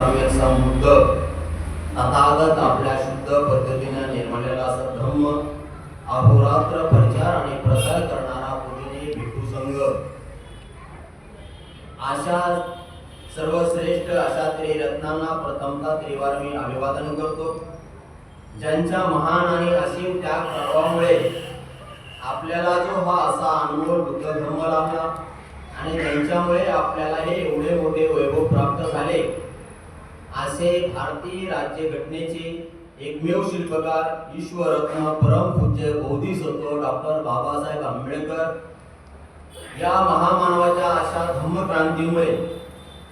समृद्ध तथागत आपल्या शुद्ध पद्धतीने निर्माणलेला असा धम्म अहोरात्र प्रचार आणि प्रसार करणारा पूजनीय भिक्खू संघ. अशा सर्वश्रेष्ठ अशा त्रिरत्नांना प्रथमता त्रिवार मी अभिवादन करतो. ज्यांच्या महान आणि असीम त्याग प्रभावामुळे आपल्याला जो हा असा अनमोल बुद्ध धम्म लाभला आणि त्यांच्यामुळे आपल्याला हे एवढे मोठे वैभव प्राप्त झाले असे भारतीय राज्यघटनेचे एकमेव शिल्पकार ईश्वरत्न परमपूज्य बोधिसत्व डॉक्टर बाबासाहेब आंबेडकर या महामानवाच्या अशा धम्मक्रांतीमुळे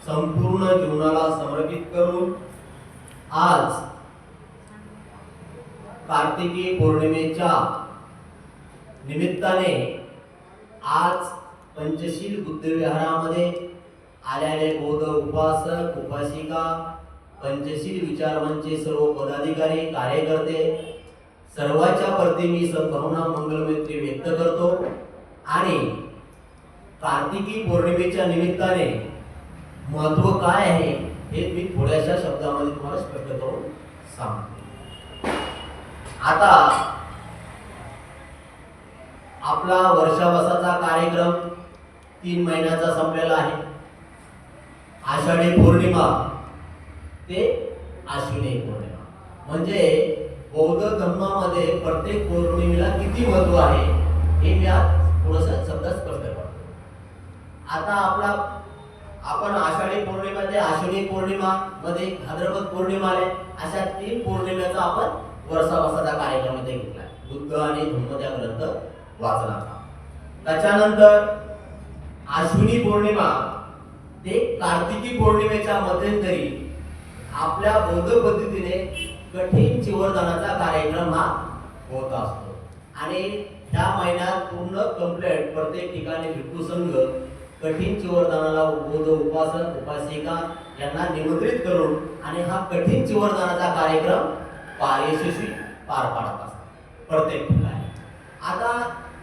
संपूर्ण जीवनाला समर्पित करून आज कार्तिकी पौर्णिमेच्या निमित्ताने आज पंचशील बुद्धविहारामध्ये आलेले बौद्ध उपासक उपासिका पंचशील विचारवंतचे सर्व पदाधिकारी कार्यकर्ते सर्वांच्या प्रती मी सद्भावना मंगलमैत्री व्यक्त करतो. आणि कार्तिकी पौर्णिमेच्या निमित्ताने महत्त्व काय आहे हे मी थोड्याशा शब्दामध्ये तुम्हाला स्पष्ट करून सांगतो. आता आपला वर्षावासाचा कार्यक्रम तीन महिन्याचा संपलेला आहे. आषाढी पौर्णिमा ते आश्विनी पौर्णिमा. म्हणजे बौद्ध धर्मामध्ये प्रत्येक पौर्णिमेला किती महत्त्व आहे हे मी आज थोडस शब्दात स्पष्ट करतो. आता आपला आपण आषाढी पौर्णिमा ते आश्विनी पौर्णिमा मध्ये भाद्रपद पौर्णिमा आले अशा तीन पौर्णिमेचा आपण वर्षावासाचा कार्यक्रम इथे घेतला. बुद्ध आणि धर्म त्या ग्रंथ वाचनाचा त्याच्यानंतर आश्विनी पौर्णिमा ते कार्तिकी पौर्णिमेच्या मध्यंतरी आपल्या बौद्ध पद्धतीने कठीण चिवरदानाचा कार्यक्रम हा होत असतो. आणि ह्या महिन्यात पूर्ण कंप्लेंट प्रत्येक ठिकाणी भिक्खू संघ कठीण चिवरदानाला बौद्ध उपासक उपासिका यांना निमंत्रित करून आणि हा कठीण चिवरदानाचा कार्यक्रम पार यशस्वी पार पाडत असतो प्रत्येक ठिकाणी. आता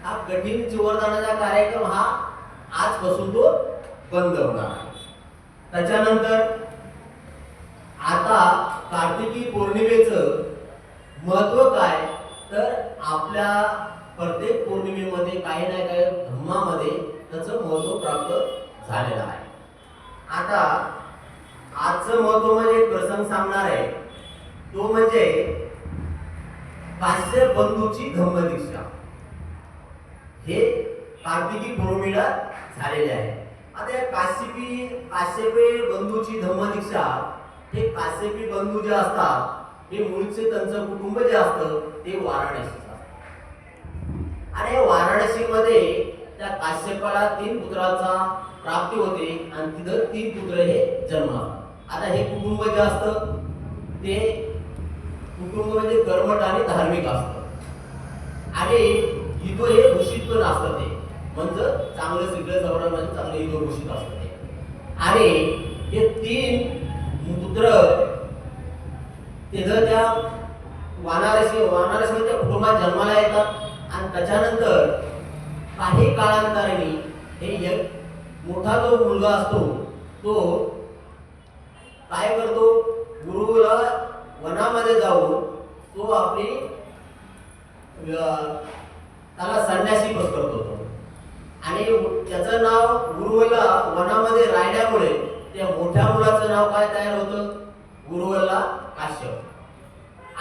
हा कठीण चिवरदानाचा कार्यक्रम हा आजपासून तो बंद होणार आहे. त्याच्यानंतर आता कार्तिकी पौर्णिमेचं महत्त्व काय? तर आपल्या प्रत्येक पौर्णिमेमध्ये काही ना काही धम्मामध्ये त्याचं महत्त्व प्राप्त झालेलं आहे. आता आजचं महत्त्व म्हणजे एक प्रसंग सांगणार आहे. तो म्हणजे काश्य बंधूची धम्मदीक्षा हे कार्तिकी पौर्णिमेला झालेले आहे. आता या काश्यपी काश्यपे बंधूची धम्मदीक्षा हे कासेपी बंधू जे असतात हे मूळचे त्यांचं कुटुंब जे असतं ते वाराणसीचं असतं. आणि वाराणसीमध्ये त्या काश्यपाला तीन पुत्राचा प्राप्ती होते आणि तिथं तीन पुत्र हे जन्म आता हे कुटुंब जे असतं ते कुटुंब म्हणजे कर्मट आणि धार्मिक असतं. आणि हितो हे घोषित पण असतं ते. म्हणजे चांगलं सगळं जवळ म्हणजे चांगलं हितो घोषित असतं ते. आणि हे तीन पुत्र तिथं त्या वानारसी वानारसी त्या कुटुंबात जन्माला येतात आणि त्याच्यानंतर काही काळांतराने हे एक मोठा जो मुलगा असतो तो काय करतो? गुरुला वनामध्ये जाऊन तो आपली त्याला संन्यासी पत्करतो करतो. आणि त्याचं नाव गुरुला वनामध्ये राहिल्यामुळे त्या मोठ्या मुलाचं नाव काय तयार होतं? गुरुवल्ला काश्यप.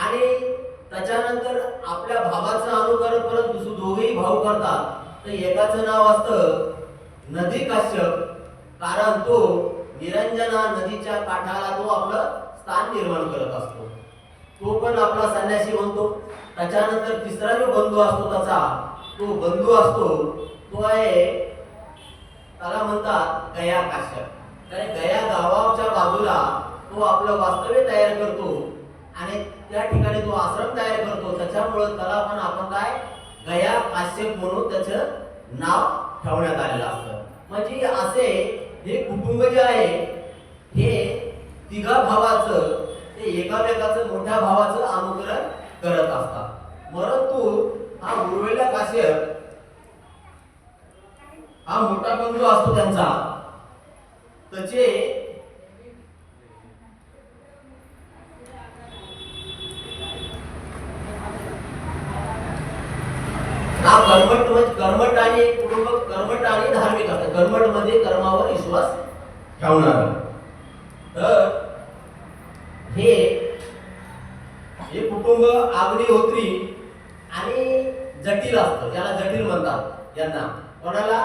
आणि त्याच्यानंतर आपल्या भावाचं अनुकरण करत दुस- दोघेही भाऊ करतात. तर एकाचं नाव असतं नदी काश्यप. कारण तो निरंजना नदीच्या काठाला तो आपलं स्थान निर्माण करत असतो. तो पण आपला संन्यासी म्हणतो त्याच्यानंतर तिसरा जो बंधू असतो त्याचा तो बंधू असतो. तो आहे त्याला म्हणतात गया काश्यप. कारण गया गावाच्या बाजूला तो आपलं वास्तव्य तयार करतो आणि त्या ठिकाणी तो आश्रम तयार करतो. त्याच्यामुळं त्याला पण आपण काय? गया काश्यप म्हणून त्याचं नाव ठेवण्यात आलेलं असतं. म्हणजे असे हे कुटुंब जे आहे हे तिघा भावाचं ते एकामेकाचं मोठ्या भावाचं अनुकरण करत असतात. परंतु हा उर्वेला काश्यप हा मोठा बंधू असतो त्यांचा. तचे हा कर्मट कर्मट आणि एक कुटुंब कर्मट आणि धार्मिक असतात कर्मटमध्ये कर्मावर विश्वास ठेवणार. तर हे हे कुटुंब आग्निहोत्री आणि जटिल असतं. ज्याला जटिल म्हणतात यांना. कोणाला?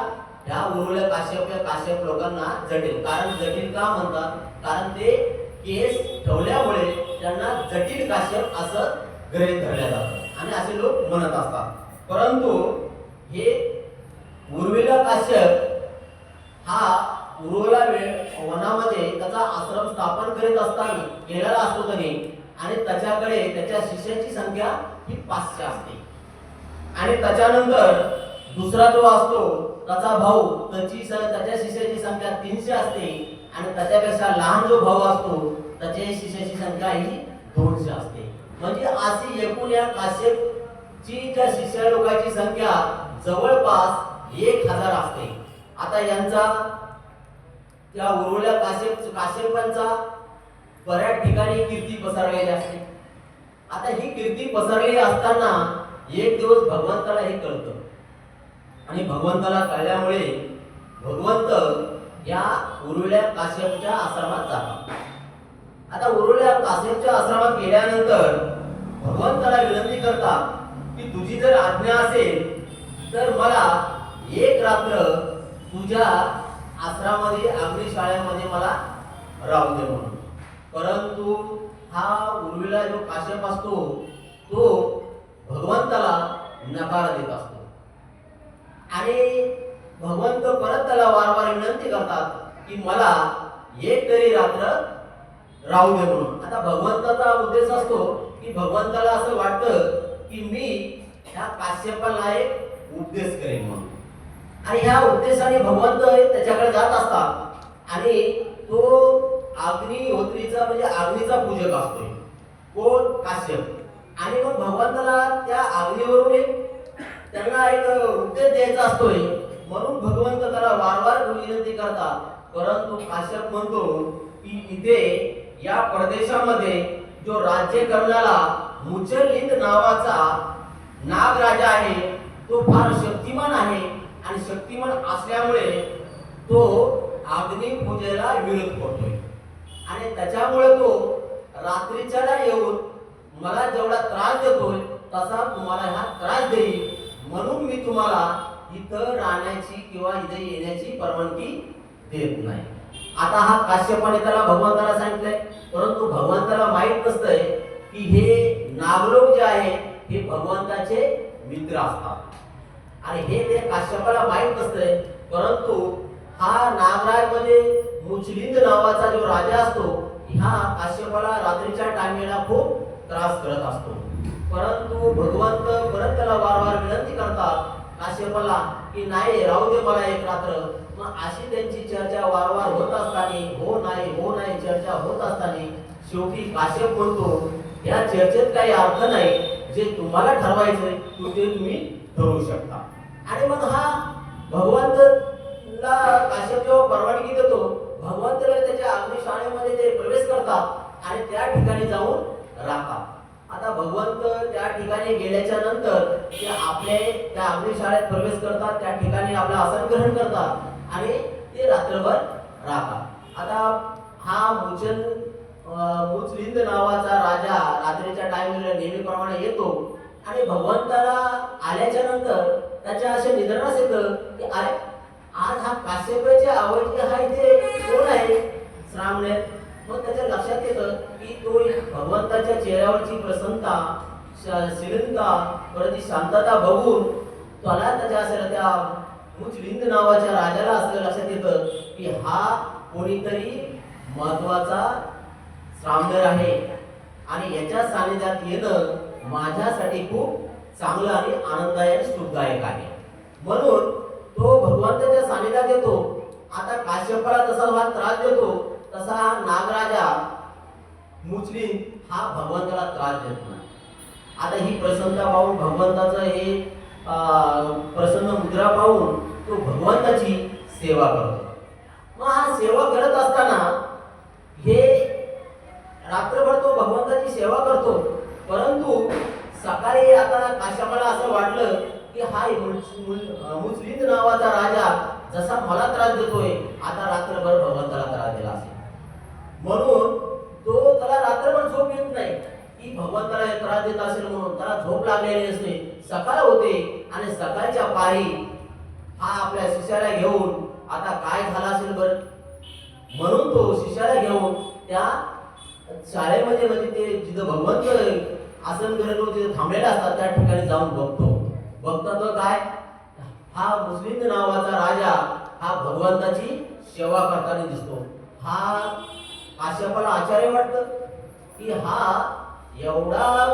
ह्या उरुल्या काश्यप या काश्यप लोकांना जटिल. कारण जटिल का म्हणतात? कारण ते केस ठेवल्यामुळे त्यांना जटिल काश्यप असं ग्रहित धरलं जातं. आणि असे लोक म्हणत असतात. परंतु हे उर्मिला काश्यप हा उर्वला वेळ वनामध्ये त्याचा आश्रम स्थापन करीत असताना केलेला असतो त्याने आणि त्याच्याकडे त्याच्या शिष्याची संख्या ही पाचशे असते. आणि त्याच्यानंतर दुसरा जो असतो त्याचा भाऊ त्याची त्याच्या शिष्याची संख्या तीनशे असते आणि त्याच्यापेक्षा लहान जो भाऊ असतो त्याच्या शिष्याची संख्या ही दोनशे असते. म्हणजे अशी एकूण या काश्यपची ज्या शिष्या लोकांची संख्या जवळपास एक हजार असते. आता यांचा त्या उरवल्या काश्यप काश्यपांचा बऱ्याच ठिकाणी कीर्ती पसरलेली असते. आता ही कीर्ती पसरलेली असताना एक दिवस भगवंताला हे कळतं. आणि भगवंताला कळल्यामुळे भगवंत या उर्वल्या काश्यपच्या आश्रमात जातात. आता उर्वल्या काश्यपच्या आश्रमात गेल्यानंतर भगवंताला विनंती करतात की तुझी जर आज्ञा असेल तर मला एक रात्र तुझ्या आश्रमामध्ये अग्निशाळेमध्ये मला राहू दे म्हणून. परंतु हा उर्मिला जो काश्यप असतो तो भगवंताला नकार देत असतो. आणि भगवंत परत त्याला वारंवार विनंती करतात की मला एक तरी रात्र राहू दे म्हणून. आता भगवंताचा उद्देश असतो की भगवंताला असं वाटतं की मी ह्या काश्यपाला एक उपदेश करेन म्हणून. आणि ह्या उद्देशाने भगवंत त्याच्याकडे जात असतात आणि तो अग्निहोत्रीचा म्हणजे अग्नीचा पूजक असतोय. कोण? काश्यप. आणि मग भगवंताला त्या अग्नीवरून एक त्यांना एक उद्देश द्यायचा असतोय. म्हणून भगवंत त्याला वारंवार विनंती करतात. परंतु काश्यप म्हणतो की इथे या प्रदेशामध्ये जो राज्य करणारा मुचलिंद नावाचा नागराजा आहे तो फार शक्तिमान आहे आणि शक्तिमान असल्यामुळे तो अग्नी पूजेला विरोध करतोय. आणि त्याच्यामुळे तो रात्रीच्याला येऊन मला जेवढा त्रास देतोय तसा तुम्हाला हा त्रास देईल. म्हणून मी तुम्हाला इथं राहण्याची किंवा इथे येण्याची परवानगी देत नाही. आता हा काश्यपाने त्याला भगवंताला सांगितलंय परंतु भगवंताला माहीत नसतंय की हे नागलोक जे आहे हे भगवंताचे मित्र असतात. आणि हे ते काश्यपाला माहीत नसतंय परंतु हा नागराज म्हणजे मुचलिंद नावाचा जो राजा असतो ह्या काश्यपाला रात्रीच्या टायमेला खूप त्रास करत असतो. परंतु भगवंत परत त्याला वारंवार विनंती करतात काश्यपाला की नाही राहू दे मला एक रात्र. मग अशी त्यांची चर्चा वारंवार होत असताना हो नाही हो नाही चर्चा होत असताना शेवटी काश्यप म्हणतो या चर्चेत काही अर्थ नाही जे तुम्हाला ठरवायचंय ते तुम्ही ठरवू शकता. आणि मग हा भगवंतला काश्यप जेव्हा परवानगी देतो भगवंत त्याच्या अग्निशाळेमध्ये ते प्रवेश करतात आणि त्या ठिकाणी जाऊन राहतात. आता भगवंत त्या ठिकाणी गेल्याच्यानंतर ते आपले त्या अग्निशाळेत प्रवेश करतात त्या ठिकाणी आपलं आसन ग्रहण करतात आणि ते रात्रभर राहतात. आता हा मुचन मुचलिंद नावाचा राजा रात्रीच्या टायमिंगला नेहमीप्रमाणे येतो आणि भगवंताला आल्याच्यानंतर त्याच्या असे निधनास येतं की अरे आज हा काश्यपाच्या आवडचे हा इथे कोण आहे? श्रामणे मग त्याच्या लक्षात येतं की तो एक भगवंताच्या चेहऱ्यावरची प्रसन्नता श्रीलंका परत ती शांतता बघून त्याला त्याच्या असं त्या मुचलिंद नावाच्या राजाला असं लक्षात येतं की हा कोणीतरी महत्त्वाचा सामदार आहे. आणि याच्या सानिध्यात येणं माझ्यासाठी खूप चांगलं आणि आनंददायक सुखदायक आहे. म्हणून तो भगवंताच्या सानिध्यात येतो. आता काश्यपाला तसा हा त्रास देतो. तसा हा नागराजा मुचलिन हा भगवंताला त्रास देत नाही. आता ही प्रसन्नता पाहून भगवंताचं हे प्रसन्न मुद्रा पाहून तो भगवंताची सेवा करतो. मग हा सेवा करत असताना हे रात्रभर तो भगवंताची सेवा करतो परंतु सकाळी आता काश्यपाला असं वाटलं की हा मुल- मुल- मुस्लिम नावाचा राजा जसा मला त्रास देतोय आता रात्रभर भगवंताला त्रास दिला असेल. म्हणून तो त्याला रात्रभर झोप येत नाही. की भगवंताला त्याला त्रास देत असेल म्हणून त्याला झोप लागलेली असते. सकाळ होते आणि सकाळच्या पारी हा आपल्या शिष्याला घेऊन आता काय झालं असेल बरं? म्हणून तो शिष्याला घेऊन त्या शाळेमध्ये म्हणजे ते जिथं भगवंत आसन करत होते तिथे थांबलेले असतात त्या ठिकाणी जाऊन बघतो. बघता तो काय? हा मुस्लिम नावाचा राजा हा भगवंताची सेवा करताना दिसतो. हा काश्यपाला आचार्य वाटतं की हा एवढा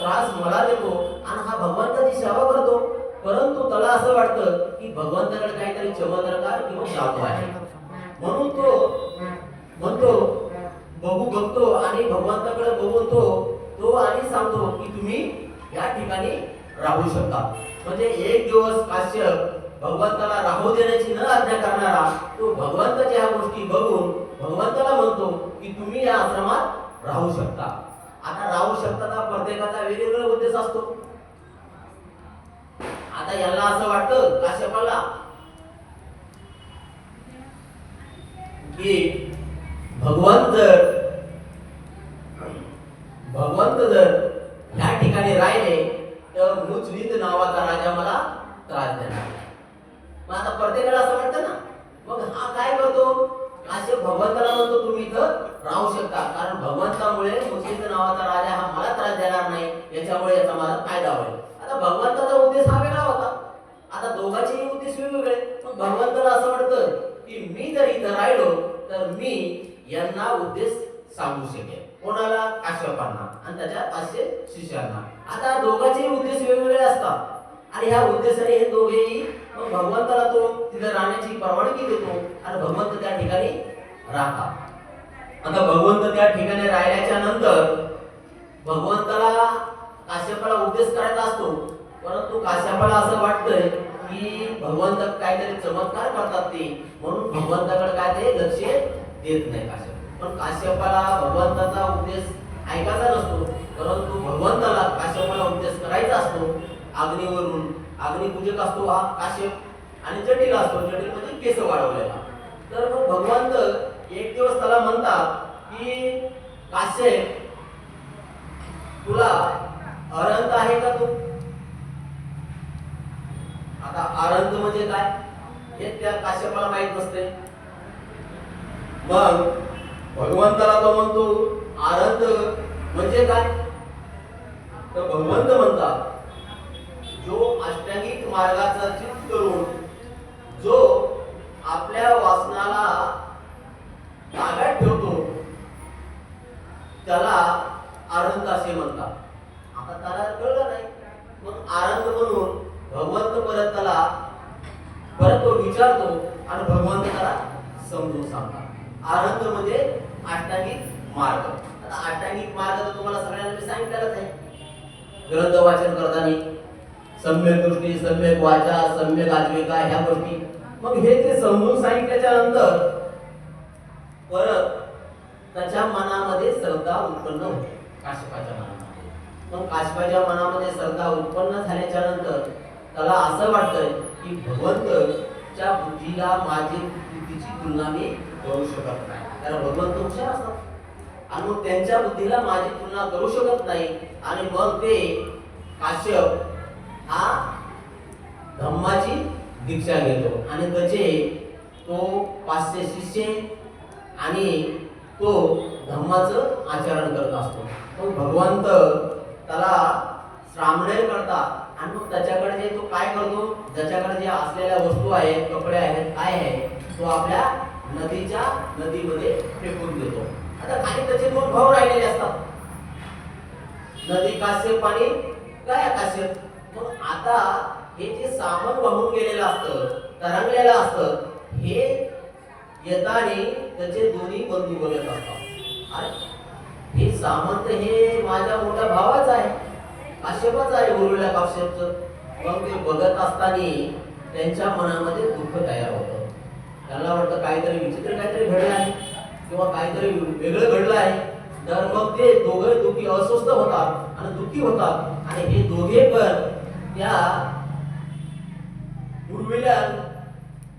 त्रास मला देतो आणि हा भगवंताची सेवा करतो. परंतु त्याला असं वाटतं की भगवंताकडे काहीतरी चमत्कार किंवा जातो आहे. म्हणून तो म्हणतो बघू बघतो आणि भगवंताकडे बघून तो तो आणि सांगतो की तुम्ही या ठिकाणी राहू शकता. म्हणजे एक दिवस काश्यप भगवंताला राहू देण्याची न आज्ञा करणारा तो भगवंताच्या ह्या गोष्टी बघून भगवंताला म्हणतो की तुम्ही या आश्रमात राहू शकता. आता राहू शकता प्रत्येकाचा वेगवेगळा उद्देश असतो. आता याला असं वाटतं काश्यपाला की भगवंत जर त्याच्या पाचशे शिष्यांना. आता दोघांचे उद्देश वेगवेगळे असतात. आणि ह्या उद्देशाने हे दोघेही मग भगवंताला तो तिथे राहण्याची परवानगी देतो आणि भगवंत त्या ठिकाणी राहतात. आता भगवंत त्या ठिकाणी राहिल्याच्या नंतर भगवंताला काश्यपाला उद्देश करायचा असतो. परंतु काश्यपाला असं वाटतंय की भगवंत काहीतरी चमत्कार करतात ते. म्हणून भगवंताकडे काय ते लक्ष देत नाही काश्यप. पण काश्यपाला भगवंताचा उद्देश ऐकायचा नसतो. परंतु भगवंताला काश्यपाला उद्देश करायचा असतो अग्नीवरून अग्निपूजक असतो हा काश्यप आणि जटिल असतो जटिल म्हणजे केस वाढवलेला. तर मग भगवंत एक दिवस त्याला म्हणतात की काश्यप तुला अरंत आहे का तू? आता अरंत म्हणजे काय? हे त्या काश्यपाला माहीत नसते. मग भगवंताला तो म्हणतो आरंत म्हणजे काय? तर भगवंत म्हणतात जो अष्टांगिक मार्गाचा चित करून जो आपल्या वासनाला ताब्यात ठेवतो त्याला आनंद असे म्हणतात. आता त्याला कळलं नाही. मग आनंद म्हणून भगवंत परत त्याला परत तो विचारतो आणि भगवंत त्याला समजून सांगतात. आनंद म्हणजे अष्टांगिक मार्ग. आता अष्टांगिक मार्ग तर तुम्हाला सगळ्यांना मी सांगितलेलाच आहे. ग्रंथ वाचन करताना सम्यक दृष्टी सम्यक वाचा सम्यक आजीविका ह्या गोष्टी. मग हे ते समजून सांगितल्याच्या नंतर परत त्याच्या मनामध्ये श्रद्धा उत्पन्न होते. काशिपाच्या मनामध्ये. मग काशिपाच्या मनामध्ये श्रद्धा उत्पन्न झाल्याच्यानंतर त्याला असं वाटतंय की भगवंतच्या बुद्धीला माझी बुद्धीची तुलना मी करू शकत नाही. कारण भगवंत हुशार असतात. आणि त्यांच्या बुद्धीला माझी तुलना करू शकत नाही. आणि मग ते काश्यप हा धम्माची दीक्षा घेतो. आणि त्याचे तो पाचशे शिष्य आणि तो धम्माचं आचरण करत असतो. तो भगवंत त्याला श्रामणे करता. आणि मग त्याच्याकडे जे तो काय करतो? ज्याच्याकडे जे असलेल्या वस्तू आहेत कपडे आहेत काय आहे तो आपल्या नदीच्या नदीमध्ये फेकून देतो. आता खाली त्याचे दोन भाऊ राहिलेले असतात. नदी काश्यप आणि काय काश्यप मग आता हे जे सामान वाहून गेलेलं असतं तरंगलेलं असतं हे येताने त्याचे दोन्ही बंधू बोलत असतात हे सामंत हे माझ्या मोठ्या भावाच आहे. आक्षेपच आहे उरलेल्या काश्यपचं मग ते बघत असताना त्यांच्या मनामध्ये दुःख तयार होतं. त्यांना वाटतं काहीतरी विचित्र काहीतरी घडलं आहे किंवा काहीतरी वेगळं घडलं आहे. तर मग ते दोघे दुःखी अस्वस्थ होतात आणि दुःखी होतात. आणि हे दोघे पण त्या उर्मिल्या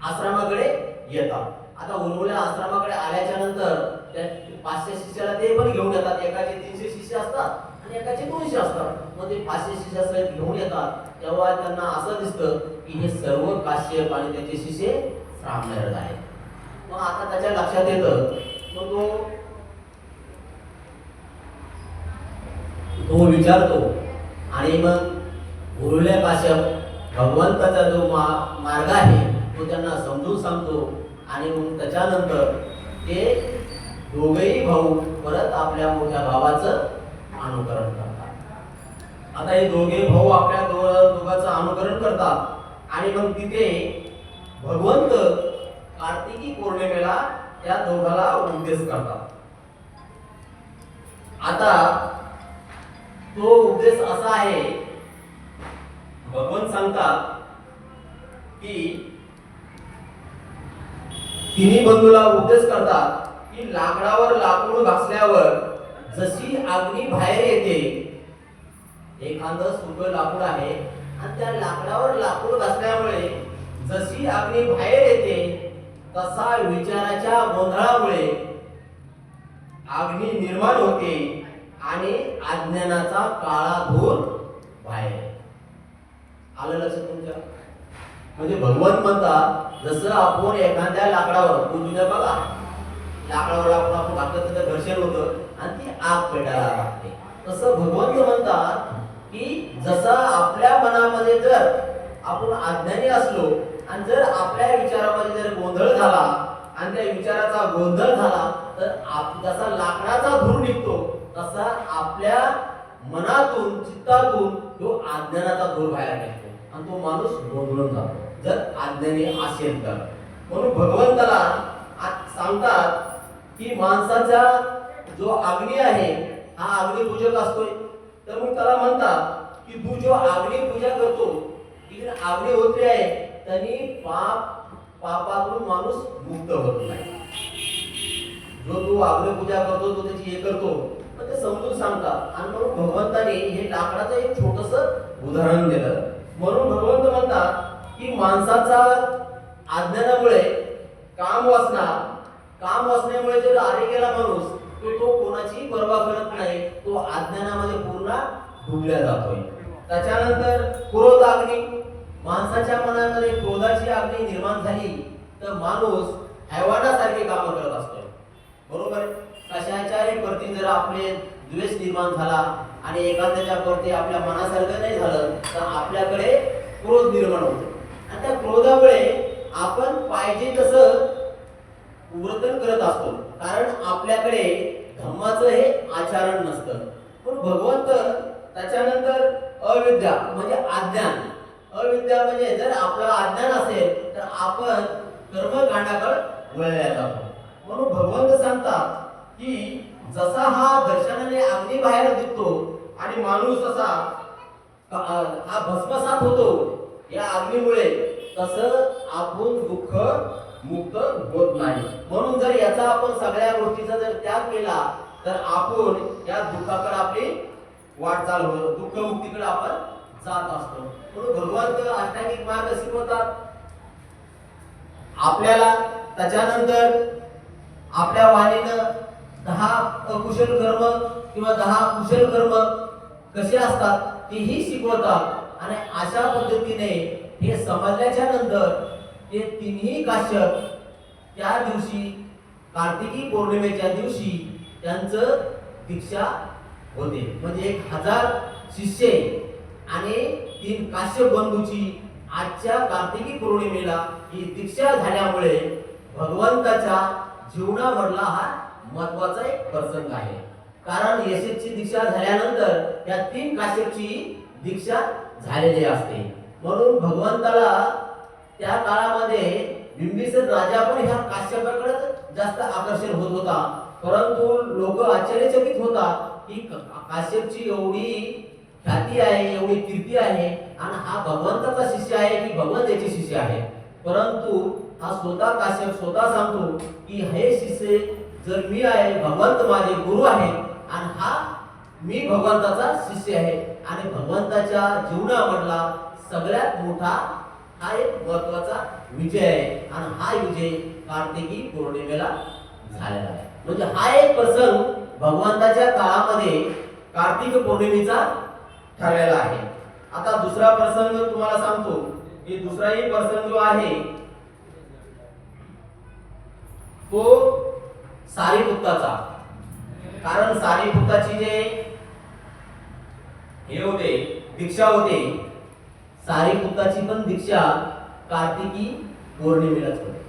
आश्रमाकडे येतात. आता उर्वल्या आश्रमाकडे आल्याच्यानंतर त्या पाचशे शिष्याला ते पण घेऊन येतात. एकाचे तीनशे शिष्य असतात आणि एकाचे दोनशे असतात. मग ते पाचशे शिष्यासहित घेऊन येतात. तेव्हा त्यांना असं दिसतं की हे सर्व काश्यप आणि त्याचे शिष्य श्रामणारद आहेत. मग आता त्याच्या लक्षात येतं मग तो तो विचारतो. आणि मग उरल्या काश्यप भगवंताचा जो मा मार्ग आहे तो त्यांना समजून सांगतो. आणि मग त्याच्यानंतर ते दोघेही भाऊ परत आपल्या मोठ्या भावाचं अनुकरण करतात. आता हे दोघे भाऊ आपल्या दो दोघांचं अनुकरण करतात. आणि मग तिथे भगवंत कार्तिकी पौर्णिमेला त्या दोघाला उपदेश करतात. आता तो उपदेश असा आहे भगवंत सांगतात की तिन्ही बंधूला उपदेश करतात की लाकडावर लाकूड घासल्यावर जशी अग्नी बाहेर येते एखादं सुकं लाकूड आहे आणि त्या लाकडावर लाकूड घासल्यामुळे जशी अग्नी बाहेर येते तसा विचाराच्या गोंधळामुळे अग्नी निर्माण होते आणि अज्ञानाचा काळा धूर बाहेर. आलं लक्षात तुमच्या? म्हणजे भगवंत म्हणतात जसं आपण एखाद्या लाकडावर पूजूया बघा लाकडावर आपण आपण घातलं तर घर्षण होतं आणि ती आग पेटायला लागते. तसं भगवंत म्हणतात की जसं आपल्या मनामध्ये जर आपण अज्ञानी असलो आणि जर आपल्या विचारामध्ये जर गोंधळ झाला आणि त्या विचाराचा गोंधळ झाला तर आप जसा लाकडाचा धूर निघतो तसा आपल्या मनातून चित्तातून तो अज्ञानाचा धूर बाहेर निघतो. आणि तो माणूस गोंधळून जातो. जर अज्ञानी असेल तर. म्हणून भगवंताला सांगतात की माणसाचा जो अग्नी आहे हा अग्निपूजक असतोय. तर मग त्याला म्हणतात की तू जो अग्निपूजा करतो तिकडे अग्निहोत्री आहे. त्यांनी पाप पापातून माणूस मुक्त होत नाही. जो तू पूजा करतो तो त्याची हे करतो. पण ते समजून सांगतात. आणि म्हणून भगवंताने हे लाकडाचं एक छोटस उदाहरण दिलं. म्हणून भगवंत म्हणतात की माणसाचा अज्ञानामुळे काम वासना काम वाचण्यामुळे जर आरे गेला माणूस तो तो कोणाची पर्वा करत नाही तो अज्ञानामध्ये पूर्ण डुबल्या जातोय. त्याच्यानंतर क्रोध अग्नी माणसाच्या मनामध्ये क्रोधाची अग्नी निर्माण झाली तर माणूस हैवानासारखे काम करत असतोय बरोबर? कशाच्याही प्रती जर आपले द्वेष निर्माण झाला आणि एखाद्याच्या प्रती आपल्या मनासारखं नाही झालं तर आपल्याकडे क्रोध निर्माण होतो. आणि त्या क्रोधामुळे आपण पाहिजे तसं वर्तन करत असतो. कारण आपल्याकडे धम्माचं हे आचरण नसतं. पण भगवंत त्याच्यानंतर अविद्या म्हणजे अज्ञान अविद्या म्हणजे जर आपल्याला अज्ञान असेल तर आपण कर्मकांडाकडे वळल्या जातो म्हणून भगवंत सांगतात की जसा हा दर्शनाने अग्नी बाहेर दिसतो आणि माणूस असा हा भस्मसात होतो या अग्नीमुळे तस आपण दुःख मुक्त होत नाही. म्हणून जर याचा आपण सगळ्या गोष्टीचा जर त्याग केला तर आपण या दुःखाकडे आपली वाटचाल होतो दुःखमुक्तीकडे आपण जात असतो. म्हणून भगवंत अष्टांगिक मार्ग शिकवतात आपल्याला त्याच्यानंतर आपल्या वाणीनं दहा अकुशल कर्म किंवा दहा कुशल कर्म कसे असतात तेही शिकवतात. आणि अशा पद्धतीने हे समजल्याच्या नंतर हे तिन्ही काश्यप त्या दिवशी कार्तिकी पौर्णिमेच्या दिवशी त्यांचं दीक्षा होते. म्हणजे एक हजार शिष्य आणि तीन काश्यप बंधूची आजच्या कार्तिकी पौर्णिमेला ही दीक्षा झाल्यामुळे भगवंताच्या जीवनावरला हा महत्त्वाचा एक प्रसंग आहे. कारण यशेची दीक्षा झाल्यानंतर या तीन काश्यपची दीक्षा झालेली असते. म्हणून भगवंताला त्या काळामध्ये बिंबिसर राजा पण ह्या काश्यपाकडे जास्त आकर्षण होत होता. परंतु लोक आश्चर्यचकित होता की काश्यपची एवढी ख्याती आहे एवढी कीर्ती आहे आणि हा भगवंताचा शिष्य आहे की भगवंत याचे शिष्य आहे. परंतु हा स्वतः काश्यप स्वतः सांगतो की हे शिष्य जर मी आहे भगवंत माझे गुरु आहे आणि हा मी भगवंताचा शिष्य आहे आणि भगवंताच्या जीवनामधला सगळ्यात मोठा हा एक महत्त्वाचा विजय आहे आणि हा विजय कार्तिकी पौर्णिमेला झालेला आहे. म्हणजे हा एक प्रसंग भगवंताच्या काळामध्ये कार्तिक पौर्णिमेचा ठरलेला आहे. आता दुसरा प्रसंग तुम्हाला सांगतो की दुसराही प्रसंग जो आहे तो सारीपुत्ताचा. कारण सारीपुत्ताची जे हे होते दीक्षा होते सारीपुत्ताची पण दीक्षा कार्तिकी पौर्णिमेलाच होते.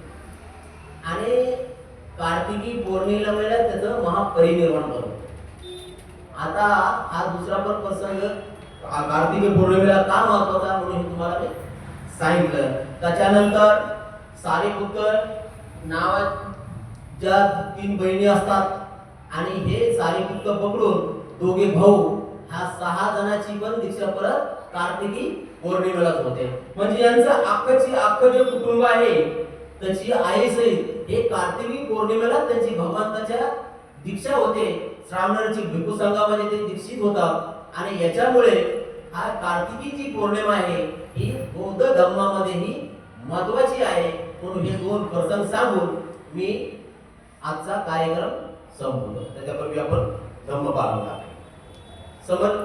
आणि कार्तिकी पौर्णिमेला त्याचं महापरिनिर्वाण करतो आता हा दुसरा पण प्रसंग कार्तिकी पौर्णिमेला का महत्त्वाचा म्हणून तुम्हाला मी सांगितलं. त्याच्यानंतर सारीपुत्र नावात ज्या तीन बहिणी असतात. आणि हे सारीपुत्र पकडून दोघे भाऊ ह्या सहा जणांची पण दीक्षा परत कार्तिकी पौर्णिमेलाच होते. म्हणजे यांचं अख्खची अख्खं जे कुटुंब आहे त्याची आई सहित हे कार्तिकी पौर्णिमेला त्यांची भगवंताच्या दीक्षा होते. श्रावणाची भिकू संघामध्ये ते दीक्षित होतात. आणि याच्यामुळे हा कार्तिकी जी पौर्णिमा आहे ही बौद्ध धर्मामध्ये ही महत्वाची आहे. म्हणून हे दोन प्रसंग सांगून मी आजचा कार्यक्रम संपवतो. त्याच्यापूर्वी आपण धम्म पालन टाकले समज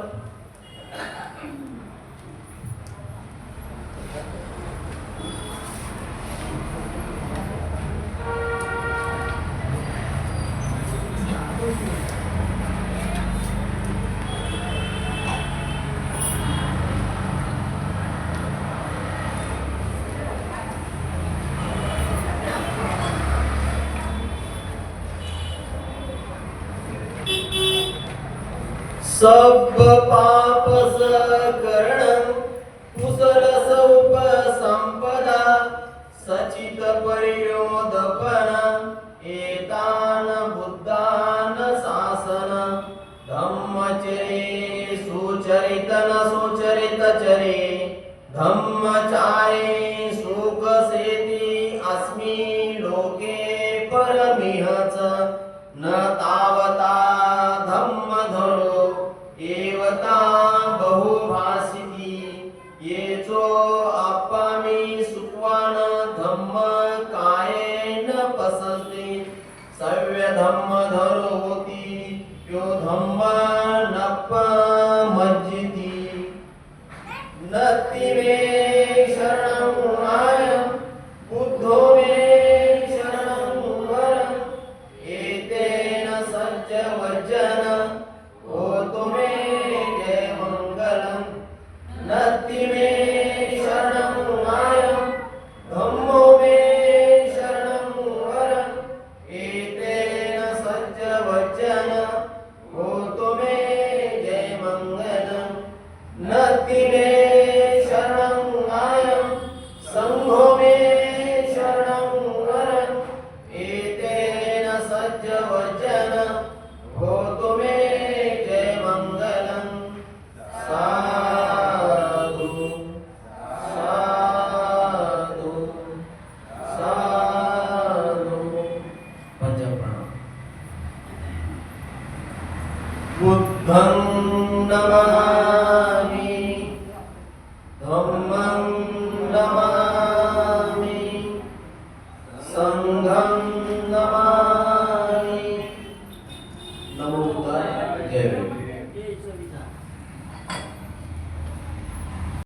सब पाप करण कुशल सौप संपदा सचित परियोदपन एतान बुद्धान शासन। धम्मचरे सुचरितन सुचरित चरे धम्मचारे आपामी सुक्वान धम्म कायेन पसते. सव्य धम्म धरो होती यो धम्म